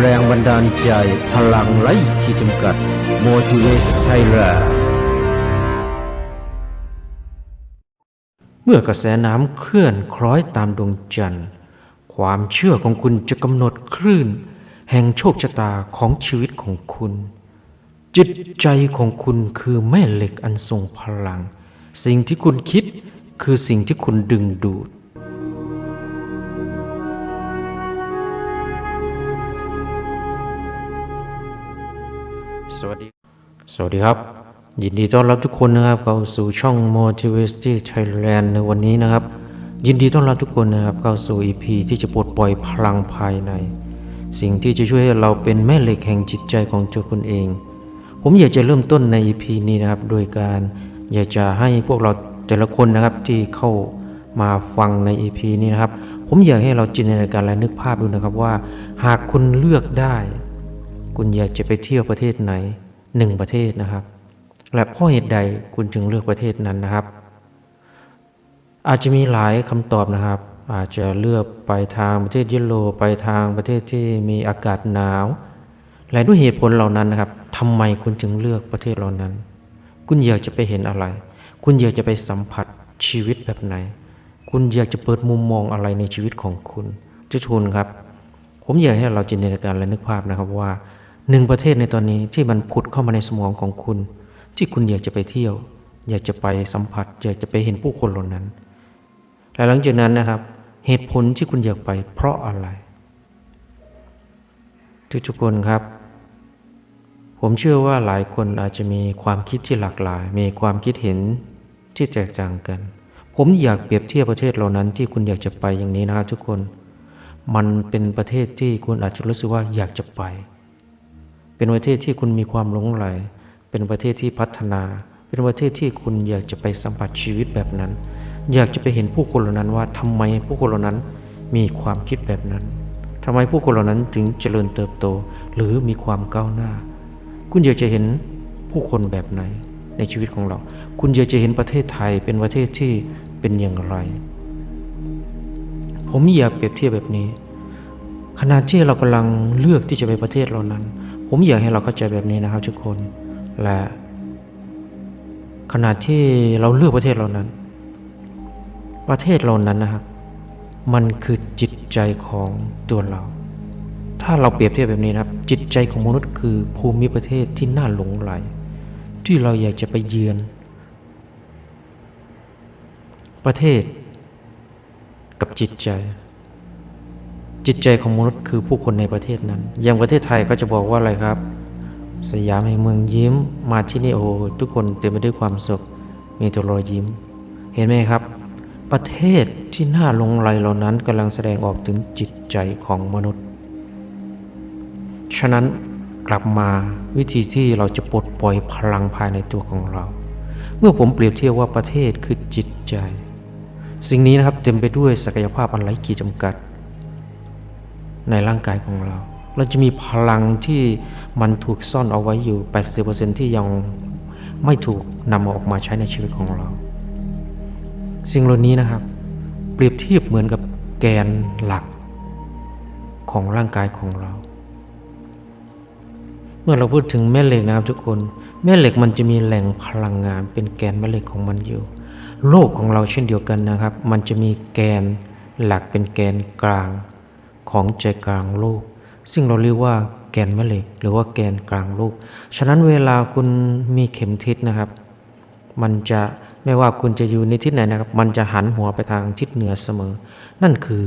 แรงบันดาลใจพลังไร้ขีดจำกัด Motivate Thailand เมื่อกระแสน้ำเคลื่อนคล้อยตามดวงจันทร์ ความเชื่อของคุณจะกำหนดคลื่น แห่งโชคชะตาของชีวิตของคุณ จิตใจของคุณคือแม่เหล็กอันทรงพลัง สิ่งที่คุณคิดคือสิ่งที่คุณดึงดูด สวัสดี สวัสดีครับ ยินดีต้อนรับทุกคนนะครับเข้าสู่ช่อง Motivate Thailand ในวันนี้นะครับ ยินดีต้อนรับทุกคนนะครับเข้าสู่ EP ที่จะปลดปล่อยพลังภายใน สิ่งที่จะช่วยให้เราเป็นแม่เหล็กแห่งจิตใจของตัวคุณเอง ผมอยากจะเริ่มต้นใน EP นี้นะครับ โดยการอยากจะให้พวกเราแต่ละคนนะครับที่เข้ามาฟังใน EP นี้นะครับ ผมอยากให้เราจินตนาการและนึกภาพดูนะครับว่า หากคุณเลือกได้ คุณอยากจะไปเที่ยวประเทศไหนหนึ่งประเทศนะครับ และเพราะเหตุใดคุณจึงเลือกประเทศนั้นนะครับ อาจจะมีหลายคำตอบนะครับ อาจจะเลือกไปทางประเทศยุโรไปทางประเทศที่มีอากาศหนาวและด้วยเหตุผลเหล่านั้นนะครับทำไมคุณจึงเลือกประเทศเหล่านั้น คุณอยากจะไปเห็นอะไร คุณอยากจะไปสัมผัสชีวิตแบบไหน คุณอยากจะเปิดมุมมองอะไรในชีวิตของคุณทุกทุนครับ ผมอยากให้เราจินตนาการและนึกภาพนะครับว่า หนึ่งประเทศในตอนนี้ที่มันผุดเข้ามาในสมองของคุณ ที่คุณอยากจะไปเที่ยว อยากจะไปสัมผัส อยากจะไปเห็นผู้คนเหล่านั้นและหลังจากนั้นนะครับ เหตุผลที่คุณอยากไป เพราะอะไรทุกๆคนครับ ผมเชื่อว่าหลายคนอาจจะมีความคิดที่หลากหลาย มีความคิดเห็นที่แตกต่างกัน ผมอยากเปรียบเทียบประเทศเหล่านั้น ที่คุณอยากจะไปอย่างนี้นะครับทุกคน มันเป็นประเทศที่คุณอาจจะรู้สึกว่าอยากจะไป เป็นประเทศที่คุณมีความหลงใหล เป็นประเทศที่พัฒนา เป็นประเทศที่คุณอยากจะไปสัมผัสชีวิตแบบนั้น อยากจะไปเห็นผู้คนเหล่านั้นว่าทำไมผู้คนเหล่านั้นมีความคิดแบบนั้นทำไมผู้คนเหล่านั้นถึงเจริญเติบโต หรือมีความก้าวหน้า คุณอยากจะเห็นผู้คนแบบไหนในชีวิตของเรา คุณอยากจะเห็นประเทศไทยเป็นประเทศที่เป็นอย่างไร ผมอยากเปรียบเทียบแบบนี้ขณะที่เรากำลังเลือกที่จะไปประเทศเหล่านั้น ผมอยากให้เราเข้าใจแบบนี้นะครับทุกคน และขณะที่เราเลือกประเทศเหล่านั้น ประเทศเหล่านั้นนะครับ มันคือจิตใจของตัวเรา ถ้าเราเปรียบเทียบแบบนี้นะครับ จิตใจของมนุษย์คือภูมิประเทศที่น่าหลงไหล ที่เราอยากจะไปเยือน ประเทศกับจิตใจ จิตใจของมนุษย์คือผู้คนในประเทศนั้น อย่างประเทศไทยก็จะบอกว่าอะไรครับ สยามแห่งเมืองยิ้มมาที่นี่โอ้ทุกคนเต็มไปด้วยความสุข มีแต่รอยยิ้ม เห็นไหมครับ ประเทศที่น่าลงไหลเหล่านั้นกำลังแสดงออกถึงจิตใจของมนุษย์ ฉะนั้นกลับมาวิธีที่เราจะปลดปล่อยพลังภายในตัวของเรา เมื่อผมเปรียบเทียบว่าประเทศคือจิตใจ สิ่งนี้นะครับเต็มไปด้วยศักยภาพอันไร้ขีดจำกัด ในร่างกายของเรา เราจะมีพลังที่มันถูกซ่อนเอาไว้อยู่ 80%ที่ยังไม่ถูกนำออกมาใช้ในชีวิตของเรา สิ่งเหล่านี้นะครับ เปรียบเทียบเหมือนกับแกนหลักของร่างกายของเรา เมื่อเราพูดถึงแม่เหล็กนะครับทุกคน แม่เหล็กมันจะมีแหล่งพลังงาน เป็นแกนแม่เหล็กของมันอยู่ โลกของเราเช่นเดียวกันนะครับ มันจะมีแกนหลักเป็นแกนกลาง ของใจกลางโลก ซึ่งเราเรียกว่าแกนแม่เหล็ก หรือว่าแกนกลางโลก ฉะนั้นเวลาคุณมีเข็มทิศนะครับ มันจะไม่ว่าคุณจะอยู่ในทิศไหนนะครับ มันจะหันหัวไปทางทิศเหนือเสมอ นั่นคือ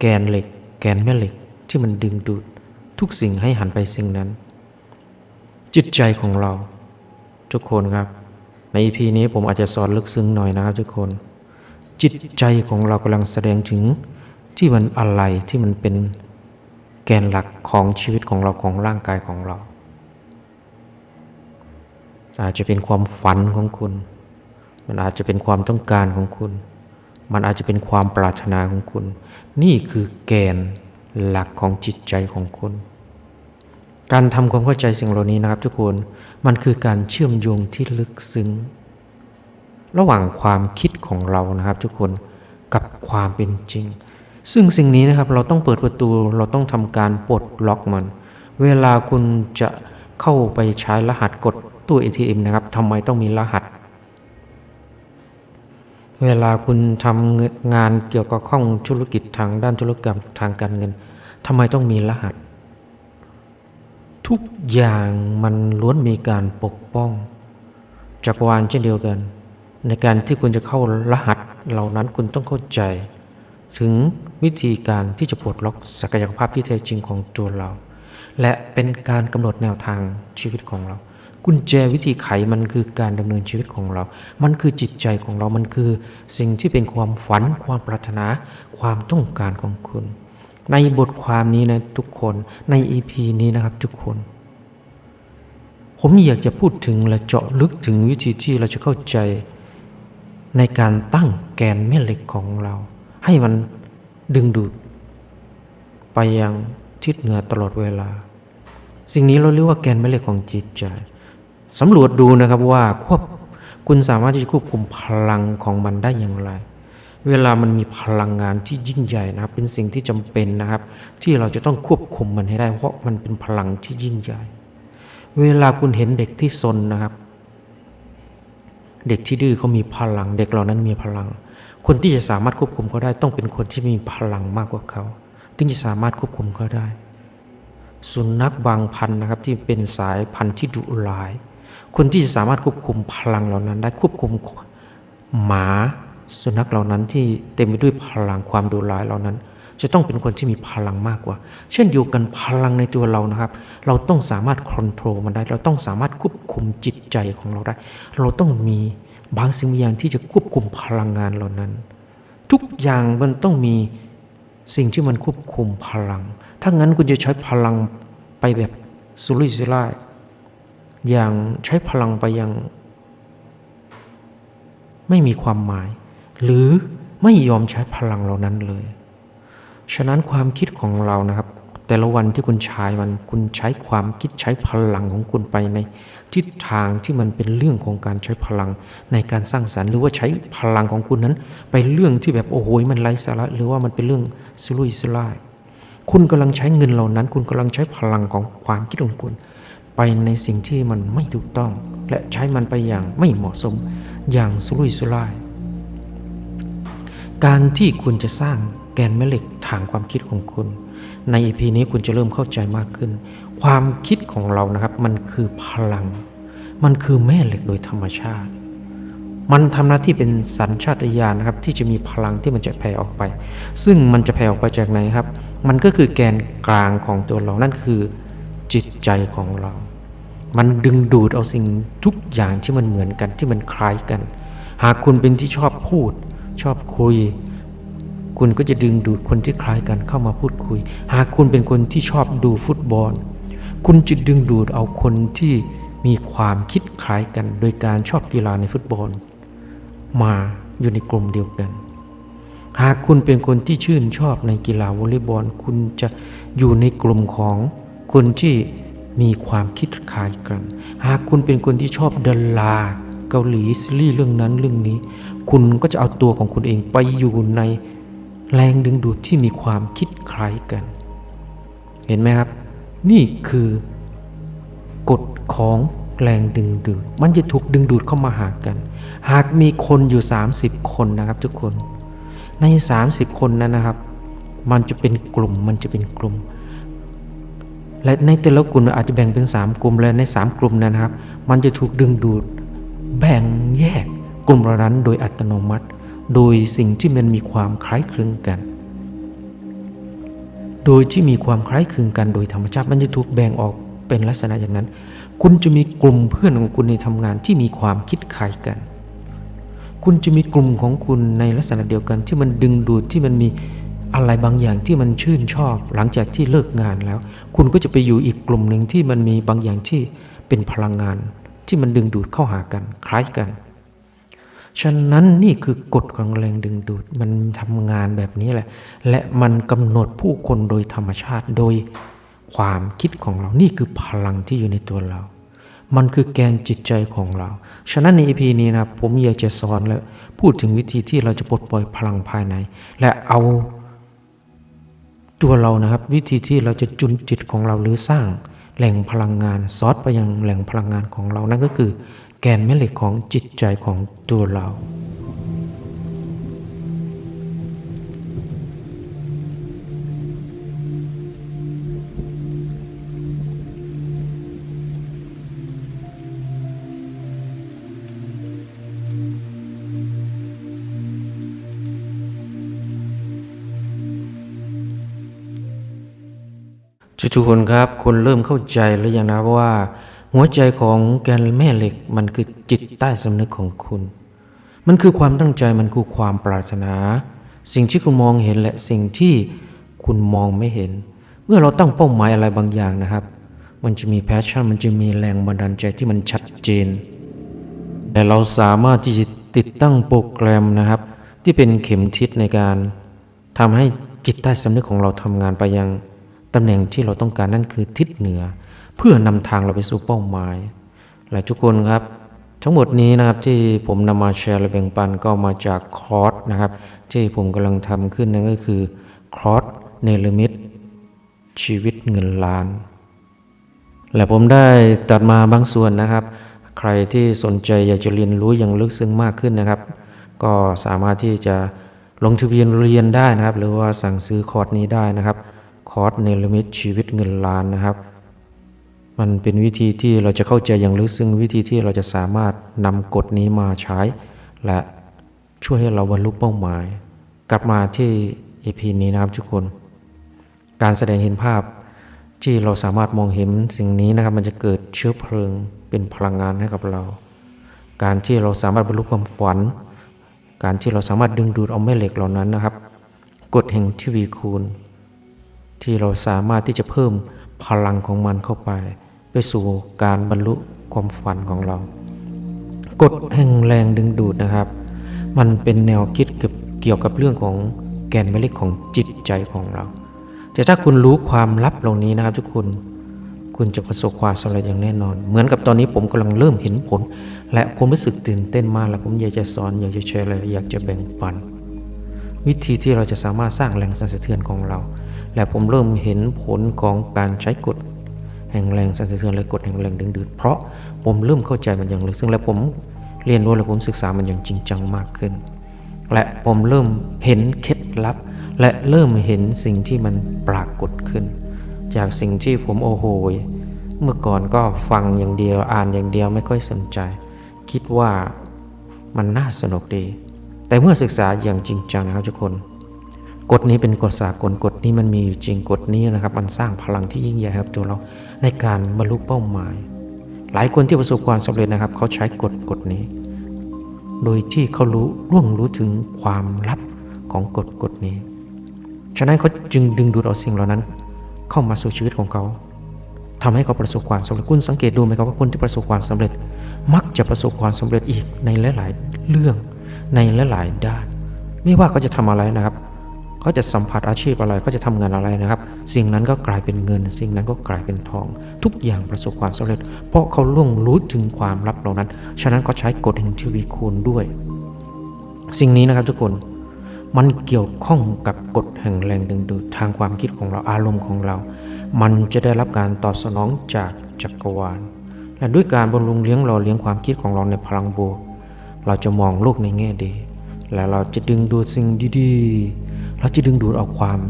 แกนเหล็ก แกนแม่เหล็กที่มันดึงดูดทุกสิ่งให้หันไปสิ่งนั้น จิตใจของเรา ทุกคนครับ ใน EP นี้ผมอาจจะสอนลึกซึ้งหน่อยนะครับทุกคน จิตใจของเรากำลังแสดงถึง ที่มันอะไรที่มันเป็นแกนหลักของชีวิตของเราของร่างกายของเรา อาจจะเป็นความฝันของคุณ มันอาจจะเป็นความต้องการของคุณ มันอาจจะเป็นความปรารถนาของคุณ นี่คือแกนหลักของจิตใจของคุณ การทำความเข้าใจสิ่งเหล่านี้นะครับทุกคนมันคือการเชื่อมโยงที่ลึกซึ้ง ระหว่างความคิดของเรานะครับทุกคนกับความเป็นจริง ซึ่งสิ่งนี้นะครับเราต้องเปิดประตูเราต้องทำการปลดล็อกมัน เวลาคุณจะเข้าไปใช้รหัสกดตู้ ATM นะครับทำไมต้องมีรหัส เวลาคุณทำงานเกี่ยวกับข้องธุรกิจทางด้านธุรกรรมทางการเงินทำไมต้องมีรหัส ทุกอย่างมันล้วนมีการปกป้องจักรวาลเช่นเดียวกัน ในการที่คุณจะเข้ารหัสเหล่านั้นคุณต้องเข้าใจ ถึง วิธีการที่จะปลดล็อกศักยภาพที่แท้จริงของตัวเรา และเป็นการกำหนดแนวทางชีวิตของเรา กุญแจวิธีไขมันคือการดำเนินชีวิตของเรา มันคือจิตใจของเรา มันคือสิ่งที่เป็นความฝัน ความปรารถนา ความต้องการของคุณ ในบทความนี้นะทุกคน ใน EP นี้นะครับทุกคน ผมอยากจะพูดถึงและเจาะลึกถึงวิธีที่เราจะเข้าใจในการตั้งแกนแม่เหล็กของเรา ให้มัน ดึงดูด ไปยังทิศเหนือตลอดเวลา สิ่งนี้เราเรียกว่าแกนแม่เหล็กของจิตใจสำรวจดูนะครับว่าควบคุณสามารถที่จะควบคุมพลังของมันได้อย่างไร เวลามันมีพลังงานที่ยิ่งใหญ่นะครับ เป็นสิ่งที่จำเป็นนะครับ ที่เราจะต้องควบคุมมันให้ได้ เพราะมันเป็นพลังที่ยิ่งใหญ่ เวลาคุณเห็นเด็กที่ซนนะครับ เด็กที่ดื้อเขามีพลัง เด็กเหล่านั้นมีพลัง คนที่จะสามารถควบคุมเขาได้ ต้องเป็นคนที่มีพลังมากกว่าเขาถึงจะสามารถควบคุมเขาได้ สุนัขบางพันนะครับที่เป็นสายพันธุ์ที่ดุร้าย คนที่จะสามารถควบคุมพลังเหล่านั้น ได้ควบคุมหมาสุนัขเหล่านั้นที่เต็มไปด้วยพลังความดุร้ายเหล่านั้น จะต้องเป็นคนที่มีพลังมากกว่า เช่นเดียวกันพลังในตัวเรานะครับ เราต้องสามารถควบคุมมันได้ เราต้องสามารถควบคุมจิตใจของเราได้ เราต้องมี บางสิ่งบางอย่างที่จะควบคุมพลังงานเหล่านั้น ทุกอย่างมันต้องมีสิ่งที่มันควบคุมพลัง ถ้างั้นคุณจะใช้พลังไปแบบสุรุ่ยสุร่ายอย่างใช้พลังไปอย่าง ไม่มีความหมาย หรือไม่ยอมใช้พลังเหล่านั้นเลย ฉะนั้นความคิดของเรานะครับ แต่ละวันที่คุณใช้มันคุณใช้ความคิดใช้พลังของคุณไปในทิศทางที่มันเป็นเรื่องของการใช้พลังในการสร้างสรรค์ หรือว่าใช้พลังของคุณนั้น ไปเรื่องที่แบบโอ้โหมันไร้สาระหรือว่ามันเป็นเรื่องสุรุ่ยสุร่ายคุณกำลังใช้เงินเหล่านั้น คุณกำลังใช้พลังของความคิดของคุณ ไปในสิ่งที่มันไม่ถูกต้อง และใช้มันไปอย่างไม่เหมาะสม อย่างสุรุ่ยสุร่าย การที่คุณจะสร้างแกนแม่เหล็กทางความคิดของคุณ ในอีพีนี้คุณจะเริ่มเข้าใจมากขึ้น ความคิดของเรานะครับมันคือพลัง มันคือแม่เหล็กโดยธรรมชาติ มันทำหน้าที่เป็นสัญชาตญาณนะครับ ที่จะมีพลังที่มันจะแผ่ออกไป ซึ่งมันจะแผ่ออกไปจากไหนครับ มันก็คือแกนกลางของตัวเรานั่นคือจิตใจของเรา มันดึงดูดเอาสิ่งทุกอย่างที่มันเหมือนกันที่มันคล้ายกัน หากคุณเป็นที่ชอบพูด ชอบคุย คุณก็จะดึงดูดคนที่คล้ายกันเข้ามาพูดคุย หากคุณเป็นคนที่ชอบดูฟุตบอล คุณจะดึงดูดเอาคนที่มีความคิดคล้ายกัน โดยการชอบกีฬาในฟุตบอล มาอยู่ในกลุ่มเดียวกัน หากคุณเป็นคนที่ชื่นชอบในกีฬาวอลเลย์บอล คุณจะอยู่ในกลุ่มของคนที่มีความคิดคล้ายกัน หากคุณเป็นคนที่ชอบดาราเกาหลีซีรีส์เรื่องนั้นเรื่องนี้ คุณก็จะเอาตัวของคุณเองไปอยู่ใน แรงดึงดูดที่มีความคิดคล้ายกัน เห็นไหมครับ นี่คือกฎของแรงดึงดูด มันจะถูกดึงดูดเข้ามาหากัน หากมีคนอยู่ 30 คนนะครับทุกคน ใน 30 คนนั้นนะครับ มันจะเป็นกลุ่ม มันจะเป็นกลุ่ม และในแต่ละกลุ่มอาจจะแบ่งเป็น 3 กลุ่ม และใน 3 กลุ่มนั้นนะครับ มันจะถูกดึงดูด แบ่งแยกกลุ่มเหล่านั้นโดยอัตโนมัติ โดยสิ่งที่มันมีความคล้ายคลึงกัน โดยที่มีความคล้ายคลึงกันโดยธรรมชาติมันจะถูกแบ่งออกเป็นลักษณะอย่างนั้น คุณจะมีกลุ่มเพื่อนของคุณในทำงานที่มีความคิดคล้ายกัน คุณจะมีกลุ่มของคุณในลักษณะเดียวกัน ที่มันดึงดูดที่มันมีอะไรบางอย่างที่มันชื่นชอบ หลังจากที่เลิกงานแล้ว คุณก็จะไปอยู่อีกกลุ่มหนึ่งที่มันมีบางอย่างที่เป็นพลังงานที่มันดึงดูดเข้าหากัน คล้ายกัน ฉะนั้นนี่คือกฎของแรงดึงดูดมันทำงานแบบนี้แหละ และมันกำหนดผู้คนโดยธรรมชาติโดยความคิดของเรา นี่คือพลังที่อยู่ในตัวเรา มันคือแกนจิตใจของเรา ฉะนั้นใน EP นี้นะผมอยากจะสอนและพูดถึงวิธีที่เราจะปลดปล่อยพลังภายใน และเอาตัวเรานะครับ วิธีที่เราจะจุนจิตของเราหรือสร้างแหล่งพลังงานซอสไปยังแหล่งพลังงานของเรานั่นก็คือ แกนแม่เหล็กของจิตใจของตัวเรา ทุกๆคนครับ คุณเริ่มเข้าใจหรือยังนะว่า หัวใจของแกนแม่เหล็กมันคือจิตใต้สำนึกของคุณ มันคือความตั้งใจมันคือความปรารถนา สิ่งที่คุณมองเห็นและสิ่งที่คุณมองไม่เห็น เมื่อเราตั้งเป้าหมายอะไรบางอย่างนะครับ มันจะมีแพชชั่นมันจะมีแรงบันดาลใจที่มันชัดเจน แต่เราสามารถที่จะติดตั้งโปรแกรมนะครับ ที่เป็นเข็มทิศในการทำให้จิตใต้สำนึกของเราทำงานไปยังตำแหน่งที่เราต้องการนั่นคือทิศเหนือ พื่อนำทางเราไปสู่เป้าหมายและทุกคนครับ ทั้งหมดนี้นะครับที่ผมนำมาแชร์และแบ่งปันก็มาจากคอร์สนะครับ ที่ผมกำลังทำขึ้นนั่นก็คือคอร์สเนลมิตชีวิตเงินล้าน และผมได้ตัดมาบางส่วนนะครับ ใครที่สนใจอยากจะเรียนรู้อย่างลึกซึ้งมากขึ้นนะครับ ก็สามารถที่จะลงทะเบียนเรียนได้นะครับ หรือว่าสั่งซื้อคอร์สนี้ได้นะครับ คอร์สเนลมิตชีวิตเงินล้านนะครับ มันเป็นวิธีที่เราจะเข้าใจอย่างลึกซึ้งวิธีที่เราจะสามารถนำกฎนี้มาใช้ และช่วยให้เราบรรลุเป้าหมาย กลับมาที่ EP นี้นะครับทุกคน การแสดงเห็นภาพที่เราสามารถมองเห็นสิ่งนี้นะครับ มันจะเกิดเชื้อเพลิงเป็นพลังงานให้กับเรา การที่เราสามารถบรรลุความฝัน การที่เราสามารถดึงดูดเอาแม่เหล็กเหล่านั้นนะครับกฎแห่งทวีคูณ ที่เราสามารถที่จะเพิ่มพลังของมันเข้าไป ไปสู่การบรรลุความฝันของเรา กฎแห่งแรงดึงดูดนะครับ มันเป็นแนวคิดเกี่ยวกับเรื่องของแกนแม่เหล็กของจิตใจของเรา แต่ถ้าคุณรู้ความลับเหล่านี้นะครับทุกคนคุณจะประสบความสำเร็จอย่างแน่นอน เหมือนกับตอนนี้ผมกำลังเริ่มเห็นผล และผมรู้สึกตื่นเต้นมากและผมอยากจะสอนอยากจะแชร์เลยอยากจะแบ่งปัน วิธีที่เราจะสามารถสร้างแรงสั่นสะเทือนของเรา และผมเริ่มเห็นผลของการใช้กฎ แห่งแรงสั่นสะเทือนและกฎแห่งแรงดึงดูดเพราะผมเริ่มเข้าใจมันอย่างลึกซึ้งและผมเรียนรู้และผมศึกษามันอย่างจริงจังมากขึ้น และผมเริ่มเห็นเคล็ดลับ และเริ่มเห็นสิ่งที่มันปรากฏขึ้น จากสิ่งที่ผมโอ้โหเมื่อก่อนก็ฟังอย่างเดียวอ่านอย่างเดียวไม่ค่อยสนใจ คิดว่ามันน่าสนุกดี แต่เมื่อศึกษาอย่างจริงจังนะครับทุกคน กฎนี้เป็นกฎสากลกฎนี้มันมีอยู่จริงกฎนี้นะครับ มันสร้างพลังที่ยิ่งใหญ่ครับตัวเราในการบรรลุเป้าหมาย หลายคนที่ประสบความสำเร็จนะครับ เขาใช้กฎกฎนี้ โดยที่เขารู้ร่วงรู้ถึงความลับของกฎกฎนี้ ฉะนั้นเขาจึงดึงดูดเอาสิ่งเหล่านั้น เข้ามาสู่ชีวิตของเขาทำให้เขาประสบความสำเร็จคุณสังเกตดูไหมครับว่าคนที่ประสบความสำเร็จ มักจะประสบความสำเร็จอีกในหลาย ๆ เรื่องในหลาย ๆ ด้าน ไม่ว่าเขาจะทำอะไรนะครับ เขาจะสัมผัสอาชีพอะไรเขาจะทำงานอะไรนะครับ สิ่งนั้นก็กลายเป็นเงิน สิ่งนั้นก็กลายเป็นทอง ทุกอย่างประสบความสำเร็จ เพราะเขาล่วงรู้ถึงความลับเหล่านั้น ฉะนั้นก็ใช้กฎแห่งทวีคูณด้วย สิ่งนี้นะครับทุกคนมันเกี่ยวข้องกับกฎแห่งแรงดึงดูดทางความคิดของเราอารมณ์ของเรา มันจะได้รับการตอบสนองจากจักรวาล และด้วยการบำรุงเลี้ยงหล่อเลี้ยงความคิดของเราในพลังบวก เราจะมองโลกในแง่ดี และเราจะดึงดูดสิ่งดีๆ เราจะดึงดูดเอาความ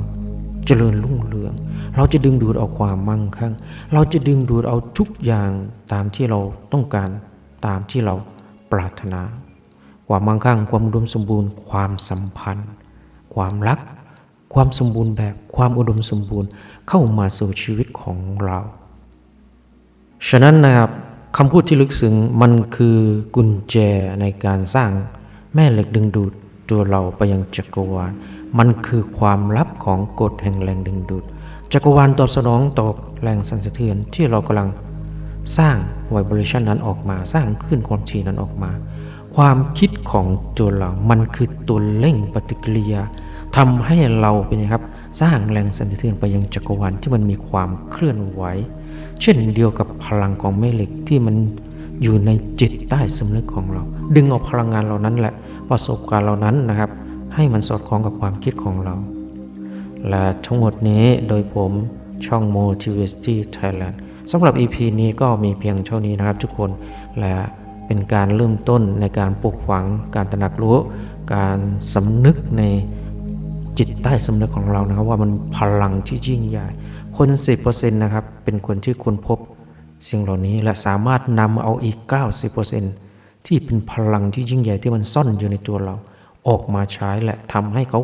เจริญรุ่งเรือง เราจะดึงดูดเอาความมั่งคั่ง เราจะดึงดูดเอาทุกอย่างตามที่เราต้องการตามที่เราปรารถนา ความมั่งคั่ง ความอุดมสมบูรณ์ ความสัมพันธ์ ความรัก ความสมบูรณ์แบบความอุดมสมบูรณ์เข้ามาสู่ชีวิตของเรา ฉะนั้นนะครับคำพูดที่ลึกซึ้งมันคือกุญแจในการสร้างแม่เหล็กดึงดูดตัวเราไปยังจักรวาล มันคือความลับของกฎแห่งแรงดึงดูด จักรวาลตอบสนองต่อแรงสั่นสะเทือนที่เรากำลังสร้างไวเบรชันนั้นออกมา สร้างคลื่นความถี่นั้นออกมา ความคิดของตัวเรา มันคือตัวเร่งปฏิกิริยาทำให้เราเป็นไงครับสร้างแรงสั่นสะเทือนไปยังจักรวาลที่มันมีความเคลื่อนไหว เช่นเดียวกับพลังของแม่เหล็กที่มันอยู่ในจิตใต้สำนึกของเรา ดึงเอาพลังงานเหล่านั้นแหละประสบการณ์เหล่านั้นนะครับ ให้มันสอดคล้องกับความคิดของเรา และทั้งหมดนี้โดยผมช่อง Motivity Thailand สำหรับ EP นี้ก็มีเพียงเท่านี้นะครับทุกคน และเป็นการเริ่มต้นในการปลูกฝัง การตระหนักรู้ การสำนึกในจิตใต้สำนึกของเรานะครับ ว่ามันพลังที่ยิ่งใหญ่ คน 10%นะครับ เป็นคนที่ค้นพบสิ่งเหล่านี้และสามารถนำเอาอีก 90%ที่เป็นพลังที่ยิ่งใหญ่ที่มันซ่อนอยู่ในตัวเรา ออกมาใช้และทำให้เขา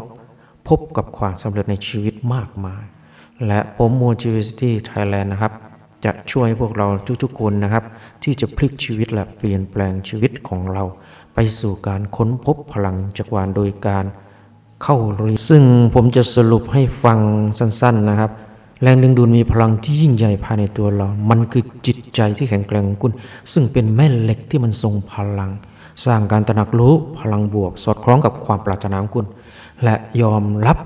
พบกับความสำเร็จในชีวิตมากมาย และผม Motivity Thailand นะครับ จะช่วยพวกเราทุกๆคนนะครับ ที่จะพลิกชีวิตและเปลี่ยนแปลงชีวิตของเรา ไปสู่การค้นพบพลังจักรวาลโดยการเข้าเรียนซึ่งผมจะสรุปให้ฟังสั้นๆนะครับ แรงดึงดูดมีพลังที่ยิ่งใหญ่ภายในตัวเรา มันคือจิตใจที่แข็งแกร่งของคุณ ซึ่งเป็นแม่เหล็กที่มันทรงพลัง สร้างการตระหนักรู้พลังบวก สอดคล้องกับความปรารถนาของคุณ และยอมรับ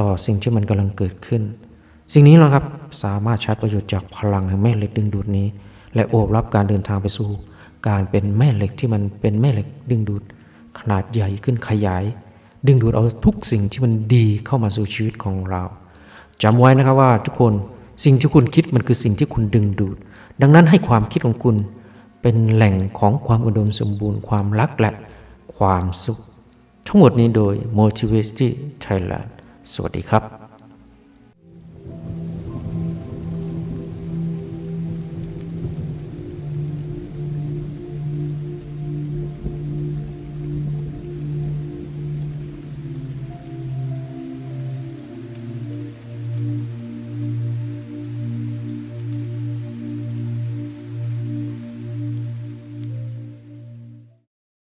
ต่อสิ่งที่มันกำลังเกิดขึ้น สิ่งนี้แหละครับสามารถใช้ประโยชน์จากพลังแห่งแม่เหล็กดึงดูดนี้ และโอบรับการเดินทางไปสู่ การเป็นแม่เหล็กที่มันเป็นแม่เหล็กดึงดูด ขนาดใหญ่ขึ้นขยาย ดึงดูดเอาทุกสิ่งที่มันดีเข้ามาสู่ชีวิตของเราจำไว้นะครับว่าทุกคนสิ่งที่คุณคิดมันคือสิ่งที่คุณดึงดูด ดังนั้นให้ความคิดของคุณ เป็นแหล่งของความอุดมสมบูรณ์ความรักและความสุข ทั้งหมดนี้โดย Motivate Thailand สวัสดีครับ